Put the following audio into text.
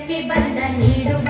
ಎತ್ತಿ ಬಂದ ನೀಡುವ